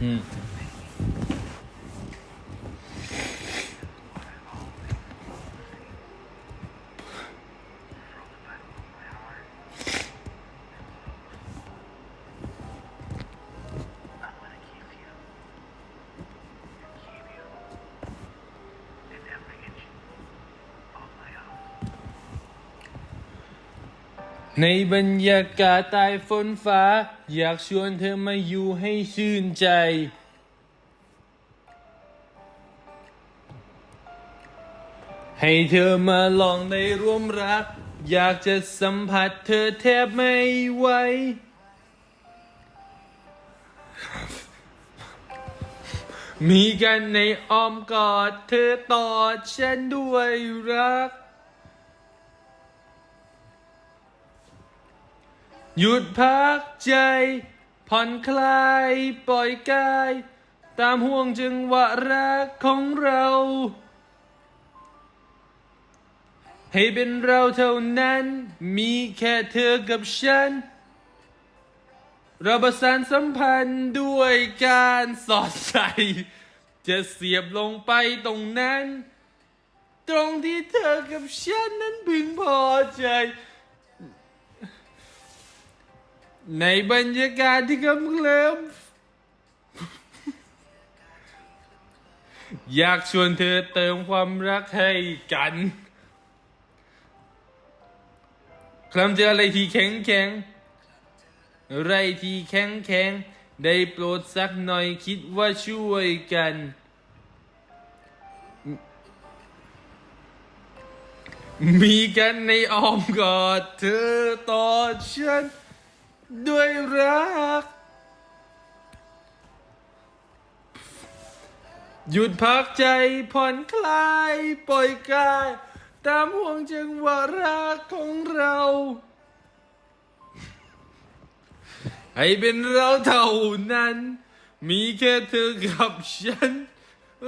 อื ในบรรยากาศใต้ฝนฟ้า อยากชวนเธอมาอยู่ให้ชื่นใจ ให้เธอมาลองได้ร่วมรัก อยากจะสัมผัสเธอแทบไม่ไหวมีกันในอ้อมกอดเธอตอดฉันด้วยรัก หยุดพักใจ ผ่อนคลายปล่อยกาย ตามห่วงจังหวะรักของเรา ให้เป็นเราเท่านั้น มีแค่เธอกับฉัน เราประสานสัมพันธ์ด้วยการสอดใส่ จะเสียบลงไปตรงนั้น ตรงที่เธอกับฉันนั้นพึงพอใจ ในบรรยากาศที่กำเคลิ้มอยากชวนเธอเติมความรักให้กันคลำเจออะไรที่แข็งแข็งอะไรที่แข็งแข็งได้โปรดสักหน่อยคิดว่าช่วยกัน มีกันในอ้อมกอดเธอต่อฉัน ด้วยรัก หยุดพักใจผ่อนคลาย ปล่อยกาย ตามห่วงจังหวะรักของเรา ให้เป็นเราเท่านั้น มีแค่เธอกับฉัน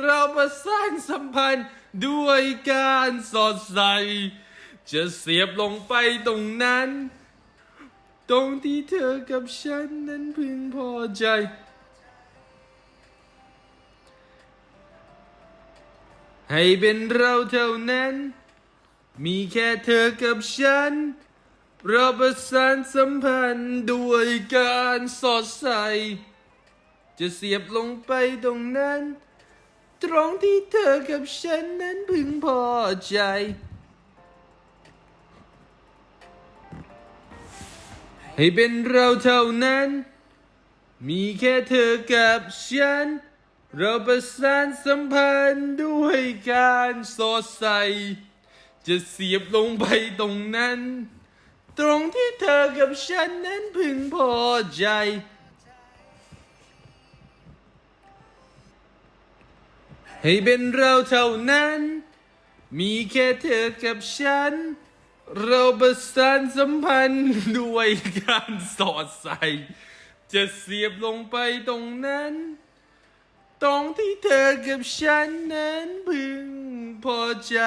เราประสานสัมพันธ์ด้วยการสอดใส่ จะเสียบลงไปตรงนั้น ตรงที่เธอกับฉันนั้นพึงพอใจ ให้เป็นเราเท่านั้น มีแค่เธอกับฉัน เราประสานสัมพันธ์ด้วยการสอดใส่ จะเสียบลงไปตรงนั้น ตรงที่เธอกับฉันนั้นพึงพอใจ ให้เป็นเราเท่านั้น มีแค่เธอกับฉัน เราประสานสัมพันธ์ด้วยการสอดใส่จะเสียบลงไปตรงนั้น ตรงที่เธอกับฉันนั้นพึงพอใจ ให้เป็นเราเท่านั้น มีแค่เธอกับฉัน เราประสานสัมพันธ์ด้วยการสอดใส่ จะเสียบลงไปตรงนั้น ตรงที่เธอกับฉันนั้นพึงพอใจ